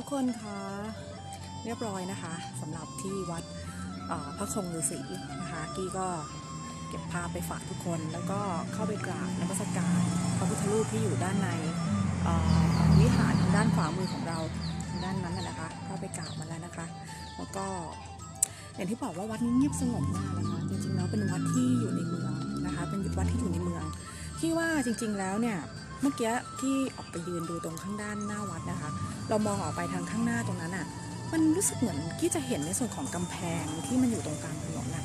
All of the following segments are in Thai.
ทุกคนคะเรียบร้อยนะคะสำหรับที่วัดพระคงฤาษีนะคะกี้ก็เก็บภาพไปฝากทุกคน แล้วก็เข้าไปกราบนมัสการพระพุทธรูปที่อยู่ด้านในวิหารทางด้านขวามือของเราทางด้านนั้นนะนะคะเข้าไปกราบมาแล้วนะคะ แล้วก็อย่างที่บอกว่าวัดนี้เงียบสงบมากนะคะจริงๆแล้วเป็นวัดที่อยู่ในเมืองนะคะ เป็นวัดที่อยู่ในเมืองที่ว่าจริง ๆแล้วเนี่ย เมื่อกี้ที่ออกไปยืนดูตรงข้างด้านหน้าวัดนะคะ เรามองออกไปทางข้างหน้าตรงนั้นอะ มันรู้สึกเหมือนกี้จะเห็นในส่วนของกำแพงที่มันอยู่ตรงกลางถนนน่ะ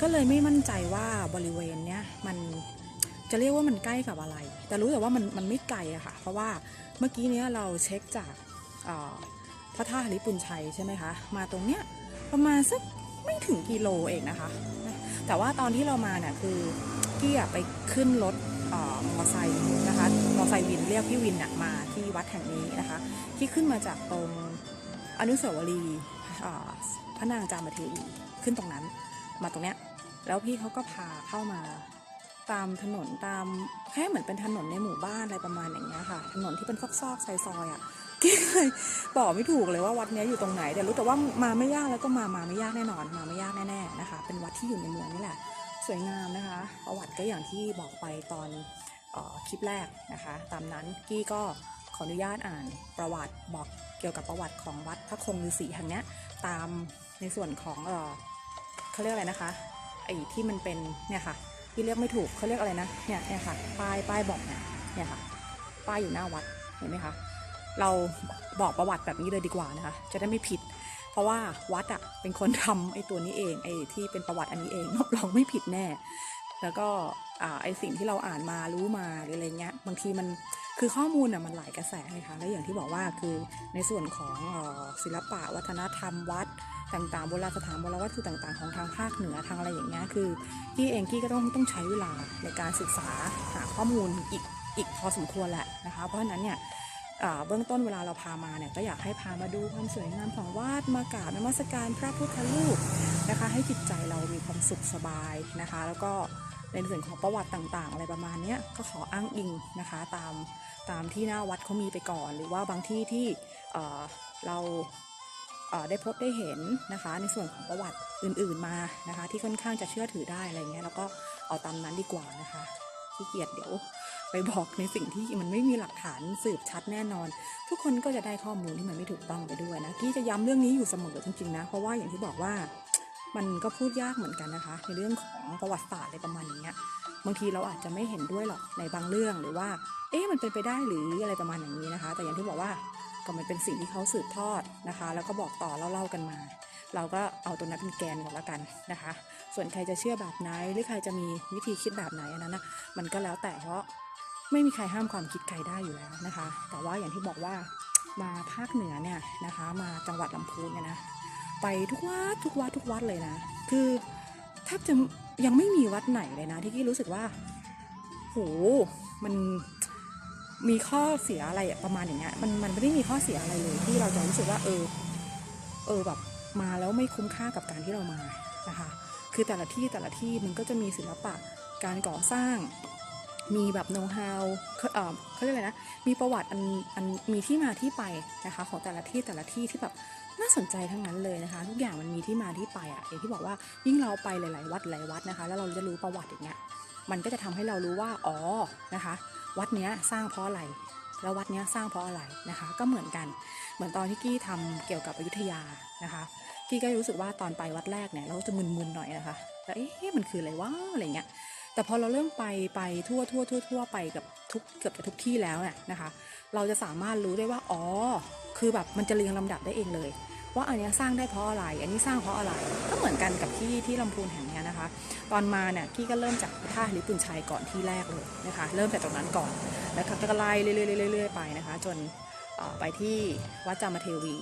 ก็เลยไม่มั่นใจว่าบริเวณเนี้ยมันจะเรียกว่ามันใกล้กับอะไร แต่รู้แต่ว่ามันมันไม่ไกลอะค่ะ เพราะว่าเมื่อกี้เนี้ยเราเช็คจากพระธาตุหริปุนชัยใช่ไหมคะ มาตรงเนี้ยประมาณสักไม่ถึงกิโลเองนะคะ แต่ว่าตอนที่เรามาเนี่ยคือกี้ไปขึ้นรถ มอไซค์นะคะมอไซค์วินเรียกพี่วินมาที่วัดแห่งนี้นะคะ ที่ขึ้นมาจากตรงอนุสาวรีย์พระนางจามเทวีขึ้นตรงนั้น มาตรงเนี้ยแล้วพี่เขาก็พาเข้ามาตามถนนตามแค่เหมือนเป็นถนนในหมู่บ้านอะไรประมาณอย่างเงี้ยค่ะ ถนนที่เป็นซอกๆซอยๆอะกี้เลยบอกไม่ถูกเลยว่าวัดเนี้ยอยู่ตรงไหนแต่รู้แต่ว่ามาไม่ยากแล้วก็มามาไม่ยากแน่นอน มาไม่ยากแน่ๆนะคะ เป็นวัดที่อยู่ในเมืองนี่แหละ สวยงามนะคะ ประวัติก็อย่างที่บอกไปตอนออคลิปแรกนะคะ ตามนั้นกี้ก็ขออนุญาตอ่านประวัติบอกเกี่ยวกับประวัติของวัดพระคงฤาษีแห่งนี้ตามในส่วนของเออเขาเรียกอะไรนะคะไอ้ที่มันเป็นเนี่ยค่ะที่เรียกไม่ถูกเขาเรียกอะไรนะเนี่ยเนี่ยค่ะป้ายป้ายบอกเนี่ยเนี่ยค่ะป้ายอยู่หน้าวัดเห็นไหมคะเราบอกประวัติแบบนี้เลยดีกว่านะคะ จะได้ไม่ผิด ราะว่าวัดอะเป็นคนทำไอ้ตัวนี้เองไอ้ที่เป็นประวัติอันนี้เองรับรองไม่ผิดแน่ แล้วก็อ่าไอ้สิ่งที่เราอ่านมารู้มาหรืออะไรเงี้ยบางทีมันคือข้อมูลอะมันหลายกระแสเลยค่ะและอย่างที่บอกว่าคือในส่วนของศิลปะวัฒนธรรมวัดต่างๆโบราณสถานโบราณวัตถุต่างๆของทางภาคเหนือทางอะไรอย่างเงี้ยคือพี่เองกี้ก็ต้องต้องใช้เวลาในการศึกษาหาข้อมูลอีกอีกพอสมควรแหละนะคะ เพราะฉะนั้นเนี่ย เบื้องต้นเวลาเราพามาเนี่ยก็อยากให้พามาดูความสวยงามของวาดมากราบนมัสการพระพุทธรูปนะคะ ให้จิตใจเรามีความสุขสบายนะคะ แล้วก็ในส่วนของประวัติต่างๆ อะไรประมาณนี้ก็ขออ้างอิงนะคะตามตามที่หน้าวัดเขามีไปก่อน หรือว่าบางที่ที่เเราเได้พบได้เห็นนะคะ ในส่วนของประวัติอื่นๆมานะคะ ที่ค่อนข้างจะเชื่อถือได้อะไรเงี้ยแล้วก็เอาตามนั้นดีกว่านะคะขี้เกียจเดี๋ยว ไปบอกในสิ่งที่มันไม่มีหลักฐานสืบชัดแน่นอน ทุกคนก็จะได้ข้อมูลที่มันไม่ถูกต้องไปด้วยนะกี้จะย้ำเรื่องนี้อยู่เสมอจริงๆนะ เพราะว่าอย่างที่บอกว่ามันก็พูดยากเหมือนกันนะคะ ในเรื่องของประวัติศาสตร์อะไรประมาณอย่างเงี้ยบางทีเราอาจจะไม่เห็นด้วยหรอกในบางเรื่องหรือว่า เอ๊ะมันเป็นไปได้หรืออะไรประมาณอย่างนี้นะคะ แต่อย่างที่บอกว่าก็มันเป็นสิ่งที่เขาสืบทอดนะคะ แล้วก็บอกต่อเล่าๆกันมา เราก็เอาตัวนั้นเป็นแกนก่อนละกันนะคะ ส่วนใครจะเชื่อแบบไหนหรือใครจะมีวิธีคิดแบบไหนอันนั้นนะมันก็แล้วแต่เพราะ ไม่มีใครห้ามความคิดใครได้อยู่แล้วนะคะ แต่ว่าอย่างที่บอกว่ามาภาคเหนือเนี่ยนะคะ มาจังหวัดลำพูนเนี่ยนะ ไปทุกวัดทุกวัดทุกวัดเลยนะ คือแทบจะยังไม่มีวัดไหนเลยนะ ที่กี้รู้สึกว่าโหมันมีข้อเสียอะไรประมาณอย่างเงี้ยมันมันไม่ได้มีข้อเสียอะไรเลยที่เราจะรู้สึกว่า เออ เออแบบมาแล้วไม่คุ้มค่ากับการที่เรามานะคะ คือแต่ละที่แต่ละที่มันก็จะมีศิลปะการก่อสร้าง มีแบบโน้ตฮาวเขาเรียกอะไรนะ มีประวัติอันอันมีที่มาที่ไปนะคะของแต่ละที่แต่ละที่ที่แบบน่าสนใจทั้งนั้นเลยนะคะ ทุกอย่างมันมีที่มาที่ไปอะอย่างที่บอกว่ายิ่งเราไปหลาย ๆ วัดหลายวัดนะคะ แล้วเราจะรู้ประวัติอย่างเงี้ยมันก็จะทำให้เรารู้ว่าอ๋อนะคะ วัดเนี้ยสร้างเพราะอะไรแล้ววัดเนี้ยสร้างเพราะอะไรนะคะ ก็เหมือนกัน เหมือนตอนที่กี้ทำเกี่ยวกับอยุธยานะคะ กี้ก็รู้สึกว่าตอนไปวัดแรกเนี่ยเราจะมึนๆหน่อยนะคะแล้วเอ๊ะมันคืออะไรวะอะไรเงี้ย แต่พอเราเริ่มไปไปทั่วทั่วทั่วทั่วไปกับทุกเกือบจะทุกที่แล้วเนี่ยนะคะ เราจะสามารถรู้ได้ว่าอ๋อคือแบบมันจะเรียงลำดับได้เองเลย ว่าอันนี้สร้างได้เพราะอะไร อันนี้สร้างเพราะอะไรก็เหมือนกันกับที่ที่ลำพูนแห่งเนี้ยนะคะ ตอนมาเนี่ยกี้ก็เริ่มจากพระธาลิปุนชัยก่อนที่แรกเลยนะคะ เริ่มจากตรงนั้นก่อนแล้วก็ไล่เรื่อยๆเรื่อยๆไปนะคะ จนไปที่วัดจามเทวี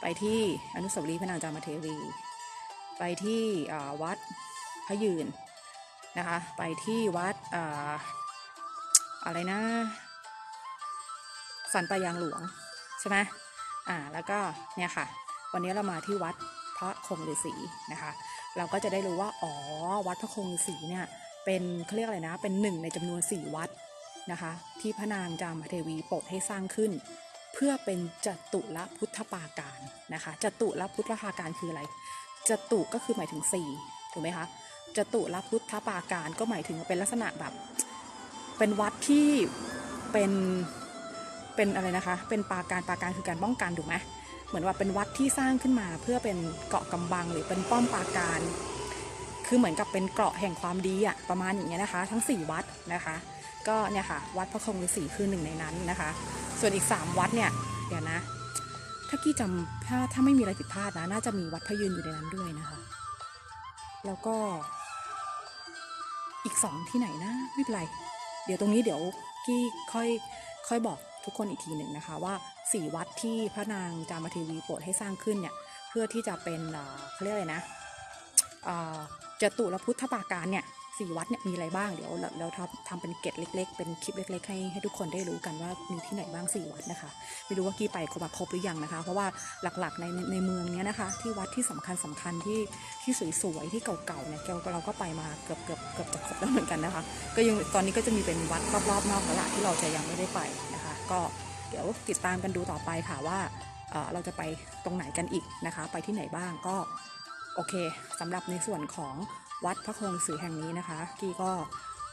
ไปที่อนุสาวรีย์พระนางจามเทวี ไปที่วัดพระยืน นะคะ ไปที่วัดออะไรนะ สันปะยางหลวง ใช่ไหมอ่าแล้วก็เนี่ยค่ะ วันนี้เรามาที่วัดพระคงฤาษีนะคะ เราก็จะได้รู้ว่าอ๋อวัดพระคงฤาษีเนี่ยเป็นเขาเรียกอะไรนะ เป็นหนึ่งในจำนวนสี่วัดนะคะ ที่พระนางจามเทวีโปรดให้สร้างขึ้น เพื่อเป็นจตุรพุทธปาการนะคะจตุรพุทธปาการคืออะไรจตุก็คือหมายถึงสี่ถูกไหมคะ จตุรพุทธปาการก็หมายถึงเป็นลักษณะแบบเป็นวัดที่เป็นเป็นอะไรนะคะ เป็นปาการปาการคือการป้องกันถูกไหมเหมือนว่าเป็นวัดที่สร้างขึ้นมาเพื่อเป็นเกาะกำบังหรือเป็นป้อมปาการ คือเหมือนกับเป็นเกราะแห่งความดีอะประมาณอย่างเงี้ยนะคะ ทั้ง 4 วัดนะคะ ก็เนี่ยค่ะ วัดพระคงฤาษีคือหนึ่งในนั้นนะคะ ส่วนอีก 3 วัดเนี่ยเดี๋ยวนะ ถ้ากี้จำถ้าถ้าไม่มีอะไรผิดพลาดนะ น่าจะมีวัดพระยืนอยู่ในนั้นด้วยนะคะ แล้วก็ อีกสองที่ไหนนะไม่เป็นไร เดี๋ยวตรงนี้เดี๋ยวกี้ค่อยค่อยบอกทุกคนอีกทีหนึ่งนะคะว่าสี่วัดที่พระนางจามเทวีโปรดให้สร้างขึ้นเนี่ยเพื่อที่จะเป็นเขาเรียกอะไรนะเจตุรพุทธปาการเนี่ย สี่วัดเนี่ยมีอะไรบ้างเดี๋ยวเราทำทำเป็นเกตเล็ก ๆ เป็นคลิปเล็ก ๆ ให้ให้ทุกคนได้รู้กันว่ามีที่ไหนบ้างสี่วัดนะคะ ไม่รู้ว่ากี้ไปครบครบหรือยังนะคะ เพราะว่าหลักๆในในในเมืองเนี้ยนะคะ ที่วัดที่สำคัญสำคัญที่ที่สวยๆที่เก่าๆเนี่ยเราเราก็ไปมาเกือบเกือบเกือบจะครบแล้วเหมือนกันนะคะ ก็ยังตอนนี้ก็จะมีเป็นวัดรอบๆนอกแล้วละที่เราจะยังไม่ได้ไปนะคะ ก็เดี๋ยวติดตามกันดูต่อไปค่ะว่าเอ่อเราจะไปตรงไหนกันอีกนะคะ ไปที่ไหนบ้างก็โอเคสำหรับในส่วนของ วัดพระโคงสือแห่งนี้นะคะ กีก็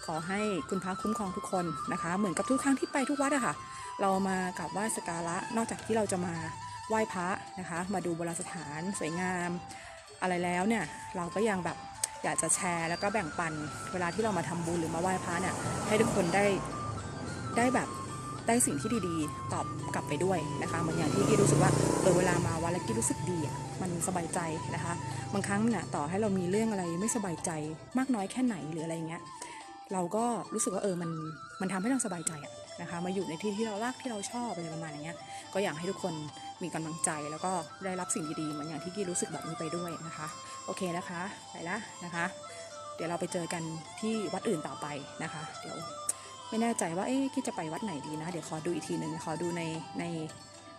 ขอให้คุณพระคุ้มครองทุกคนนะคะ เหมือนกับทุกครั้งที่ไปทุกวัดอะค่ะ เรามากราบไหว้สกการะนอกจากที่เราจะมาไหว้พระนะคะ มาดูโบราณสถานสวยงาม อะไรแล้วเนี่ยเราก็ยังแบบอยากจะแชร์แล้วก็แบ่งปันเวลาที่เรามาทำบุญหรือมาไหว้พระเนี่ยให้ทุกคนได้ได้แบบ ได้สิ่งที่ดีๆ ตอบกลับไปด้วยนะคะเหมือนอย่างที่กี้รู้สึกว่าเออเวลามาวัดแล้วกี้รู้สึกดีอะมันสบายใจนะคะ บางครั้งเนี่ยต่อให้เรามีเรื่องอะไรไม่สบายใจมากน้อยแค่ไหนหรืออะไรเงี้ยเราก็รู้สึกว่าเออมันมันทำให้เราสบายใจอะนะคะมาอยู่ในที่ที่เรารักที่เราชอบอะไรประมาณอย่างเงี้ยก็อยากให้ทุกคนมีกำลังใจแล้วก็ได้รับสิ่งดีๆเหมือนอย่างที่กี้รู้สึกแบบนี้ไปด้วยนะคะ โอเคนะคะ ไปละนะคะ เดี๋ยวเราไปเจอกันที่วัดอื่นต่อไปนะคะ เดี๋ยว ไม่แน่ใจว่าเอ๊ะคิดจะไปวัดไหนดีนะ เดี๋ยวขอดูอีกทีหนึ่งขอดูในใน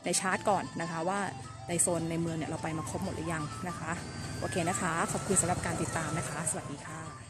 ในชาร์ตก่อนนะคะ ว่าในโซนในเมืองเนี่ยเราไปมาครบหมดหรือยังนะคะ โอเคนะคะ ขอบคุณสำหรับการติดตามนะคะ สวัสดีค่ะ